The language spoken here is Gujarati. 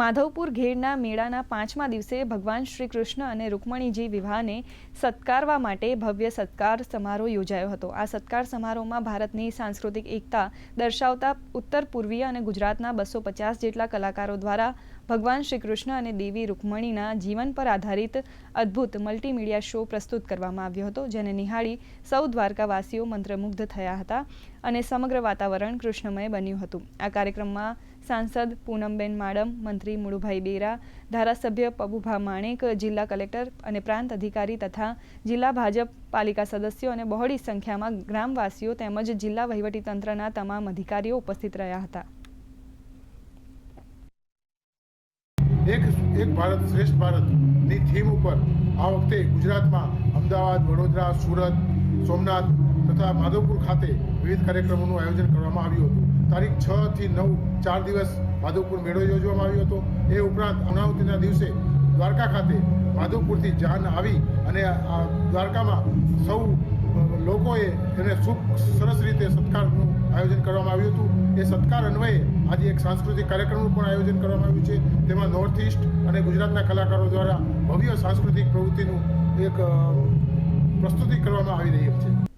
માધવપુર ઘેડના મેળાના પાંચમા દિવસે ભગવાન શ્રી કૃષ્ણ અને રૂકમણીજી વિવાહને સત્કારવા માટે ભવ્ય સત્કાર સમારોહ યોજાયો હતો. આ સત્કાર સમારોહમાં ભારતની સાંસ્કૃતિક એકતા દર્શાવતા ઉત્તર પૂર્વીય અને ગુજરાતના બસો પચાસ જેટલા કલાકારો દ્વારા ભગવાન શ્રી કૃષ્ણ અને દેવી રૂકમણીના જીવન પર આધારિત અદ્ભુત મલ્ટીમીડિયા શો પ્રસ્તુત કરવામાં આવ્યો હતો, જેને નિહાળી સૌ દ્વારકાવાસીઓ મંત્રમુગ્ધ થયા હતા અને સમગ્ર વાતાવરણ કૃષ્ણમય બન્યું હતું. આ કાર્યક્રમમાં સાંસદ પૂનમબેન માડમ, મંત્રી મુળુભાઈ બેરા, ધારાસભ્ય પબુભા માણેક, જિલ્લા કલેક્ટર અને પ્રાંત અધિકારી તથા જિલ્લા ભાજપ પાલિકા સદસ્યો અને બહોળી સંખ્યામાં ગ્રામવાસીઓ તેમજ જિલ્લા વહીવટીતંત્રના તમામ અધિકારીઓ ઉપસ્થિત રહ્યા હતા. એક એક ભારત શ્રેષ્ઠ ભારતની થીમ ઉપર આ વખતે ગુજરાતમાં અમદાવાદ, વડોદરા, સુરત, સોમનાથ તથા માધવપુર ખાતે વિવિધ કાર્યક્રમોનું આયોજન કરવામાં આવ્યું હતું. તારીખ છ થી નવ ચાર દિવસ માધવપુર મેળો યોજવામાં આવ્યો હતો. એ ઉપરાંત અમરાવતીના દિવસે દ્વારકા ખાતે માધવપુરથી જાન આવી અને દ્વારકામાં સૌ લોકોએ એને ખૂબ સરસ રીતે સત્કારનું આયોજન કરવામાં આવ્યું હતું. એ સત્કાર અન્વયે આજે એક સાંસ્કૃતિક કાર્યક્રમનું પણ આયોજન કરવામાં આવ્યું છે. તેમાં નોર્થ ઇસ્ટ અને ગુજરાતના કલાકારો દ્વારા ભવ્ય સાંસ્કૃતિક પ્રવૃત્તિનું એક પ્રસ્તુતિ કરવામાં આવી રહી છે.